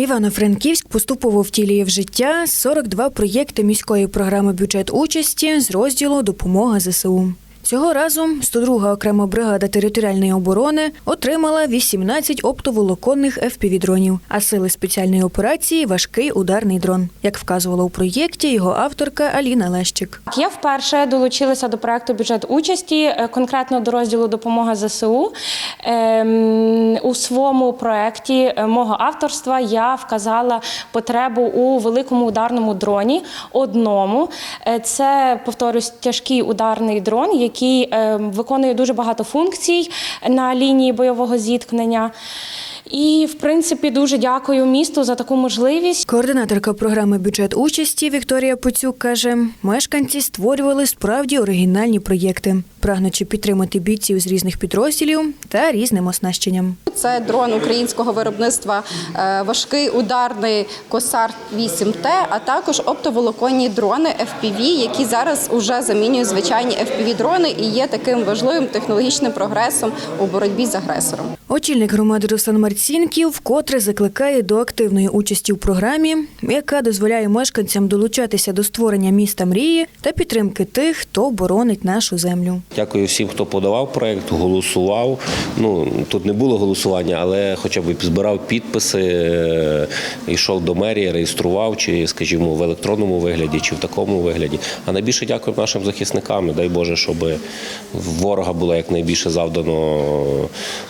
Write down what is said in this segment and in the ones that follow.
Івано-Франківськ поступово втілює в життя 42 проєкти міської програми бюджет участі з розділу Допомога ЗСУ. Цього разу 102 окрема бригада територіальної оборони отримала 18 оптоволоконних FPV-дронів, а сили спеціальної операції важкий ударний дрон. Як вказувала у проєкті його авторка Аліна Лещик. Я вперше долучилася до проекту бюджет участі, е, конкретно до розділу допомога ЗСУ. Ем, У своєму проекті е, мого авторства я вказала потребу у великому ударному дроні. Одному Е, це повторюсь тяжкий ударний дрон, який е, виконує дуже багато функцій на лінії бойового зіткнення. І, в принципі, дуже дякую місту за таку можливість. Координаторка програми бюджет участі Вікторія Поцюк каже, мешканці створювали справді оригінальні проєкти, прагнучи підтримати бійців з різних підрозділів та різним оснащенням. Це дрон українського виробництва, е, важкий ударний Косар 8Т, а також оптоволоконні дрони FPV, які зараз уже замінюють звичайні FPV-дрони і є таким важливим технологічним прогресом у боротьбі з агресором. Очільник громади Руслан Марцінків вкотре закликає до активної участі в програмі, яка дозволяє мешканцям долучатися до створення міста мрії та підтримки тих, хто боронить нашу землю. Дякую всім, хто подавав проект, голосував. Ну тут не було голосування, але хоча б збирав підписи, е, йшов до мерії, реєстрував, чи, скажімо, в електронному вигляді, чи в такому вигляді. А найбільше дякую нашим захисникам. Дай Боже, щоб ворога було якнайбільше завдано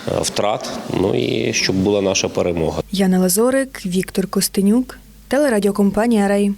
е, втрат. Ну і щоб була наша перемога. Яна Лазорик, Віктор Костенюк, телерадіокомпанія Рай.